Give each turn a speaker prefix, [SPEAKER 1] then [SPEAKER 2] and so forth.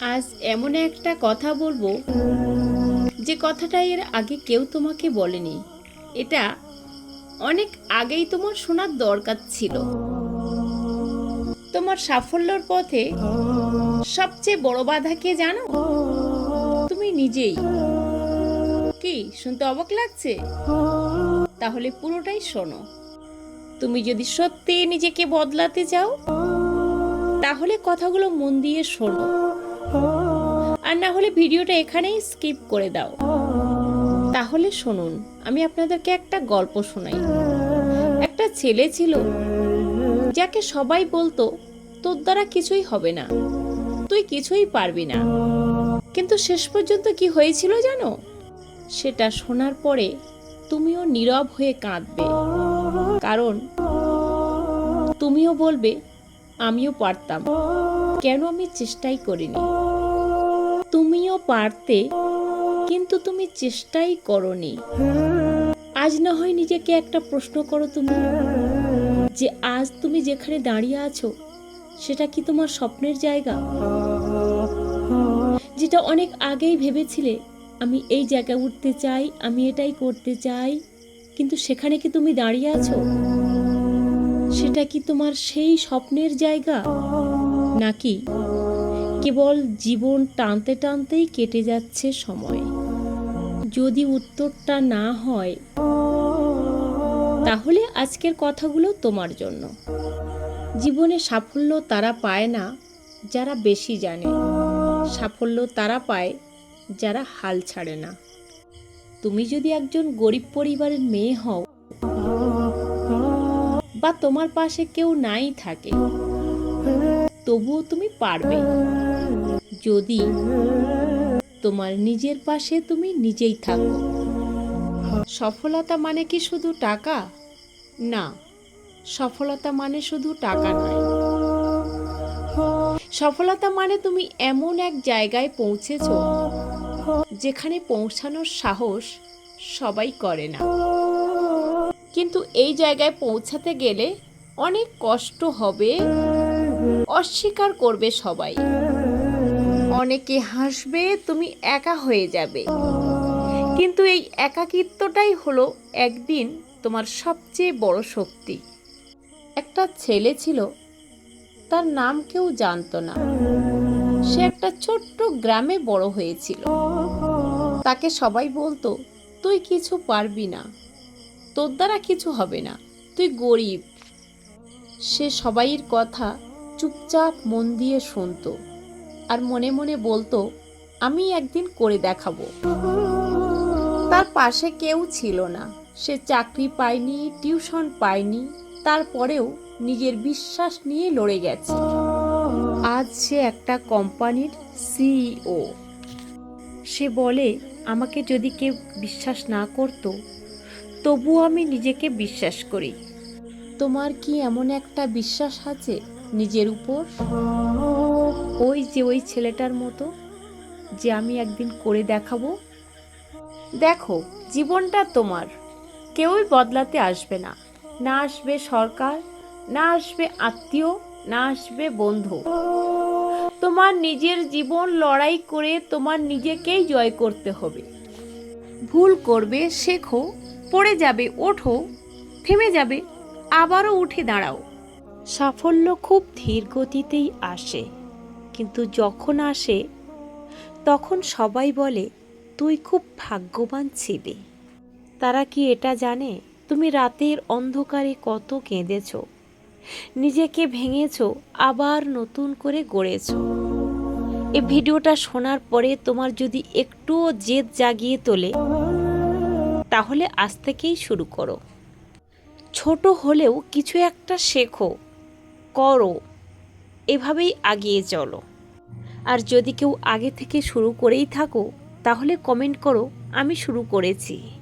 [SPEAKER 1] আজ এমন একটা কথা বলব যে কথাটা এর আগে কেউ তোমাকে বলেনি। এটা অনেক আগেই তোমার শোনার দরকার ছিল। তোমার সাফল্যর পথে সবচেয়ে বড় বাধা কে জানো? তুমি নিজেই। কি, শুনতে অবাক লাগছে? তাহলে পুরোটাই শোনো। তুমি যদি সত্যি নিজেকে বদলাতে চাও, তাহলে কথাগুলো মন দিয়ে শোনো। আর না হলে ভিডিওটা এখানেই স্কিপ করে দাও। তাহলে শুনুন, আমি আপনাদেরকে একটা গল্প শোনাই। একটা ছেলে ছিল, যাকে সবাই বলতো, তোর দ্বারা কিছুই হবে না, তুই কিছুই পারবি না। কিন্তু শেষ পর্যন্ত কি হয়েছিল জানো? সেটা শোনার পরে তুমিও নীরব হয়ে কাঁদবে। কারণ তুমিও বলবে, আমিও পারতাম। কেন আমি চেষ্টাই করিনি? তুমিও পারতে, কিন্তু তুমি চেষ্টাই করনি। আজ না হয় নিজেকে একটা প্রশ্ন করো তুমি, যে আজ তুমি যেখানে দাঁড়িয়ে আছো, সেটা কি তোমার স্বপ্নের জায়গা? যেটা অনেক আগেই ভেবেছিলে, আমি এই জায়গায় উঠতে চাই, আমি এটাই করতে চাই, কিন্তু সেখানে কি তুমি দাঁড়িয়ে আছো? সেটা কি তোমার সেই স্বপ্নের জায়গা? নাকি? কেবল জীবন টানতে টানতেই কেটে যাচ্ছে সময়। যদি উত্তরটা না হয়, তাহলে আজকের কথাগুলো তোমার জন্য। জীবনে সাফল্য তারা পায় না, যারা বেশি জানে। সাফল্য তারা পায়, যারা হাল ছাড়ে না। তুমি যদি একজন গরিব পরিবারের মেয়ে হও, বা তোমার পাশে কেউ নাই থাকে তবুও তুমি পারবে। যদি তোমার নিজের পাশে তুমি নিজেই থাকো। সফলতা মানে কি শুধু টাকা? না, সফলতা মানে শুধু টাকা নয়। সফলতা মানে তুমি এমন এক জায়গায় পৌঁছেছো, যেখানে পৌঁছানোর সাহস সবাই করে না। কিন্তু এই জায়গায় পৌঁছাতে গেলে অনেক কষ্ট হবে। অস্বীকার করবে সবাই। অনেকে হাসবে, তুমি একা হয়ে যাবে। কিন্তু এই একাকিত্বটাই হলো একদিন তোমার সবচেয়ে বড় শক্তি। একটা ছেলে ছিল, তার নাম কেউ জানতো না। সে একটা ছোট্ট গ্রামে বড় হয়েছিল। তাকে সবাই বলতো, তুই কিছু পারবি না। তোর দ্বারা কিছু হবে না। তুই গরিব। সে সবাইয়ের কথা চুপচাপ মন দিয়ে শুনতো আর মনে মনে বলতো, আমি একদিন করে দেখাবো। তার পাশে কেউ ছিল না। সে চাকরি পায়নি, টিউশন পায়নি, তারপরেও নিজের বিশ্বাস নিয়ে লড়ে গেছে। আজ সে একটা কোম্পানির সিইও। সে বলে, আমাকে যদি কেউ বিশ্বাস না করত তবু আমি নিজেকে বিশ্বাস করি। তোমার কি এমন একটা বিশ্বাস আছে? নিজের উপর। ওই যে ওই ছেলেটার মতো যে আমি একদিন করে দেখাবো। দেখো, জীবনটা তোমার। কেউই বদলাতে আসবে না। না আসবে সরকার, না আসবে আত্মীয়, না আসবে বন্ধু। তোমার নিজের জীবন লড়াই করে তোমার নিজেকেই জয় করতে হবে। ভুল করবে, শেখো, পড়ে যাবে, ওঠো, থেমে যাবে, আবারও উঠে দাঁড়াও। সাফল্য খুব ধীর গতিতেই আসে। কিন্তু যখন আসে, তখন সবাই বলে, তুই খুব ভাগ্যবান ছিলি। তারা কি এটা জানে? তুমি রাতের অন্ধকারে কত কেঁদেছ। নিজেকে ভেঙেছ, আবার নতুন করে গড়েছ। এ ভিডিওটা শোনার পরে তোমার যদি একটুও জেদ জাগিয়ে তোলে, তাহলে আজ থেকেই শুরু করো। ছোট হলেও কিছু একটা শেখো। করো, এভাবেই আগিয়ে চলো। আর যদি কেউ আগে থেকে শুরু করেই থাকো, তাহলে কমেন্ট করো, আমি শুরু করেছি।